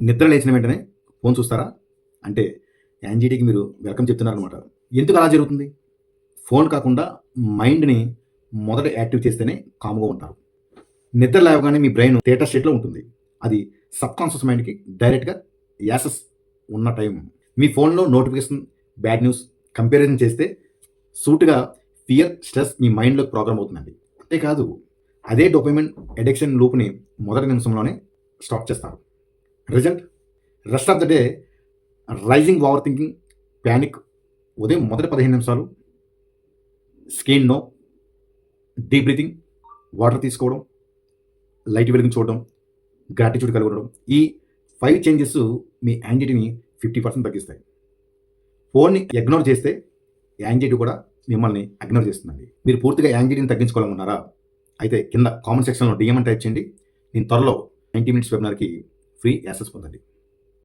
నిద్ర లేచిన వెంటనే ఫోన్ చూస్తారా? అంటే యాంజైటీకి మీరు వెల్కమ్ చెప్తున్నారనమాట ఎందుకు అలా జరుగుతుంది? ఫోన్ కాకుండా మైండ్ని మొదట యాక్టివ్ చేస్తేనే కామ్గా ఉంటారు. నిద్ర లేవగానే మీ బ్రెయిన్ థియేటర్ స్టేట్లో ఉంటుంది. అది సబ్ కాన్షియస్ మైండ్కి డైరెక్ట్గా యాసెస్ ఉన్న టైం. మీ ఫోన్లో నోటిఫికేషన్ బ్యాడ్ న్యూస్ కంపారిజన్ చేస్తే సూటుగా ఫియర్ స్ట్రెస్ మీ మైండ్లోకి ప్రోగ్రామ్ అవుతుందండి. అంతేకాదు అదే డొపైమెంట్ అడిక్షన్ లూప్ని మొదటి నిమిషంలోనే స్టాప్ చేస్తారు. Result rest of the day rising over thinking panic ఉదయం మొదటి పదిహేను నిమిషాలు skin no deep breathing water తీసుకోవడం లైట్ వెలుగుని చూడడం గ్రాటిట్యూడ్ కలిగి ఉండడం ఈ ఫైవ్ చేంజెస్ మీ యాంగ్జైటీని ఫిఫ్టీ పర్సెంట్ తగ్గిస్తాయి. ఫోన్ని ఇగ్నోర్ చేస్తే యాంగ్జైటీ కూడా మిమ్మల్ని ఇగ్నోర్ చేస్తుందండి. మీరు పూర్తిగా యాంగ్జైటీని తగ్గించుకోవాలనుకున్నారా? అయితే కింద కామెంట్ సెక్షన్లో డిఎం అని టైప్ చేయండి. నేను త్వరలో నైంటీ మినిట్స్ వెబినార్కి ఫ్రీ యాక్సెస్ పొందండి.